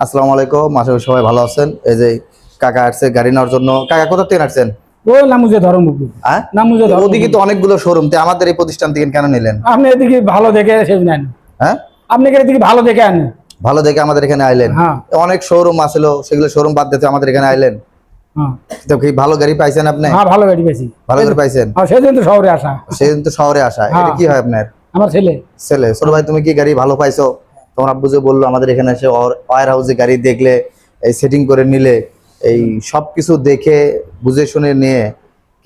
আসসালামু আলাইকুম আশা করি সবাই ভালো আছেন। এই যে কাকা আসছে গাড়ি নেওয়ার জন্য। কাকা কোথা থেকে আসছেন? ওই নামুজে ধর্মপুর। হ্যাঁ? নামুজে ওদিকে তো অনেকগুলো শোরুম তো আমাদের এই প্রতিষ্ঠান থেকে কেন নিলেন? আপনি এদিকে ভালো দেখে সেই নেন। হ্যাঁ? আপনি এদিকে ভালো দেখে আনেন। ভালো দেখে আমাদের এখানে আইলেন। হ্যাঁ। অনেক শোরুম আছিল সেগুলো শোরুম বাদ দিতে আমাদের এখানে আইলেন। হ্যাঁ। তো কি ভালো গাড়ি পাইছেন আপনি? হ্যাঁ ভালো গাড়ি বেশি ভালো করে পাইছেন? হ্যাঁ সেদিন তো শহরে আসা। সেদিন তো শহরে আসা। এটা হ্যাঁ। কি হয় আপনার? আমার ছেলে। ছেলে। ছোট ভাই তুমি কি গাড়ি ভালো পাইছো? তোমার আব্বু যে বলল আমাদের এখানে এসে ওয়ার হাউসে গাড়ি দেখলে এই সেটিং করে নিলে এই সব কিছু দেখে বুঝে শুনে নিয়ে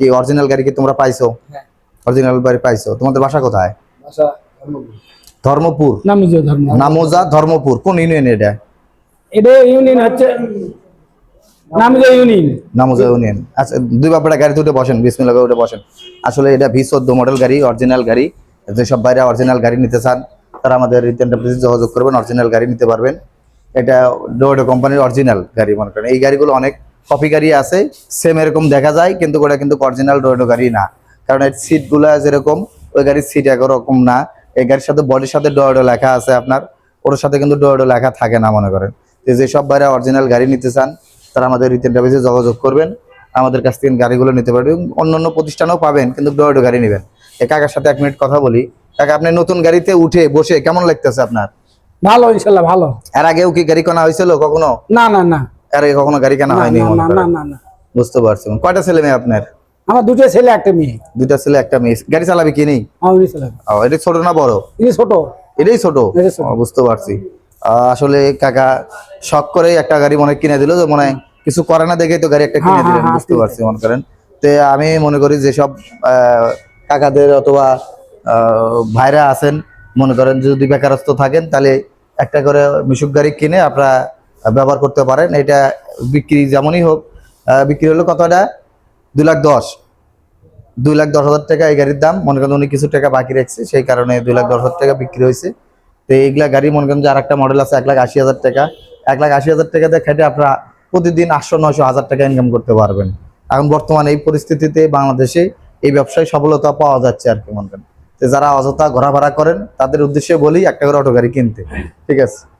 কি অরিজিনাল গাড়ি কি তোমরা পাইছো? হ্যাঁ। অরিজিনাল গাড়ি পাইছো। তোমাদের বাসা কোথায়? ধর্মপুর। নামোজা ধর্মপুর। কোন ইউনিয়ন এটা? এটা ইউনিয়ন হচ্ছে নামুজে ইউনিয়ন নামোজা ইউনিয়ন আচ্ছা দুই বাপড়া গাড়িতে উঠে বসেন বিসমিল্লাহ উঠে বসেন। আসলে এটা ভি চোদ্দ মডেল গাড়ি অরিজিনাল গাড়ি। যেসব বাইরে অরিজিনাল গাড়ি নিতে চান। তারা আমাদের রিটার্ন যোগাযোগ করবেন অরিজিনাল গাড়ি নিতে পারবেন। এটা ডোডো কোম্পানির অরিজিনাল গাড়ি, মনে করেন। এই গাড়িগুলো অনেক কপি গাড়ি আছে সেম এরকম দেখা যায়, কিন্তু ওটা কিন্তু অরিজিনাল ডোডো গাড়ি না। কারণ এর সিটগুলো যেরকম, ওই গাড়ির সিট একরকম না। এই গাড়ির সাথে বডির সাথে ডোডো লেখা আছে আপনার, ওর সাথে কিন্তু ডোডো লেখা থাকে না, মনে করেন। যেসব বাইরে অরিজিনাল গাড়ি নিতে চান, তারা আমাদের রিটেন ডাবিসে যোগাযোগ করবেন। আমাদের কাছ থেকে গাড়িগুলো নিতে পারবেন অন্য অন্য প্রতিষ্ঠানেও পাবেন, কিন্তু ডোডো গাড়ি নেবেন। এই কাকার সাথে এক মিনিট কথা বলি। কাকা আপনি নতুন গাড়িতে উঠে বসে কেমন লাগতেছে আপনার? ভালো ইনশাল্লাহ ভালো। এর আগেও কি গাড়ি কেনা হয়েছিল কখনো? না না না। এর আগে কখনো গাড়ি কেনা হয়নি? না, না, না, না। বুঝতে পারছি। কয়টা ছেলে মেয়ে আপনার? আমার দুটো ছেলে একটা মেয়ে। দুইটা ছেলে একটা মেয়ে। গাড়ি চালাবি কি নেই? দুটো ও, এটা ছোট না বড়? এই ছোট। এটাই ছোট? বুঝতে পারছি। আসলে কাকা শখ করে একটা গাড়ি মনে হয় কিনে দিল যে মনে হয় কিছু করে না দেখে তো গাড়ি একটা কিনে হ্যাঁ, দিলেন হ্যাঁ, বুঝতে পারছি মনে করেন। তো আমি মনে করি যেসব কাকাদের অথবা ভাইরা আছেন, মনে করেন যদি বেকারত্ব থাকেন, তাহলে একটা করে মিশুক গাড়ি কিনে আপনারা ব্যবহার করতে পারেন। এটা বিক্রি যেমনই হোক বিক্রি হলো কতটা দুই লাখ দশ। দুই লাখ দশ হাজার টাকা এই গাড়ির দাম। মনে করেন উনি কিছু টাকা বাকি রাখছে, সেই কারণে দুই লাখ দশ হাজার টাকা বিক্রি হয়েছে। তো এইগুলা গাড়ি মনে করেন যে আর একটা মডেল আছে, এক লাখ আশি হাজার টাকা। এক লাখ আশি হাজার টাকা খেটে আপনারা প্রতিদিন আটশো, নয়শো, হাজার টাকা ইনকাম করতে পারবেন। এখন বর্তমানে এই পরিস্থিতিতে বাংলাদেশে এই ব্যবসায় সফলতা পাওয়া যাচ্ছে আর কি মনে করেন। যারা অযথা ঘোরাফেরা করেন তাদের উদ্দেশ্যে বলি একটা করে অটো গাড়ি কিনতে। ঠিক আছে?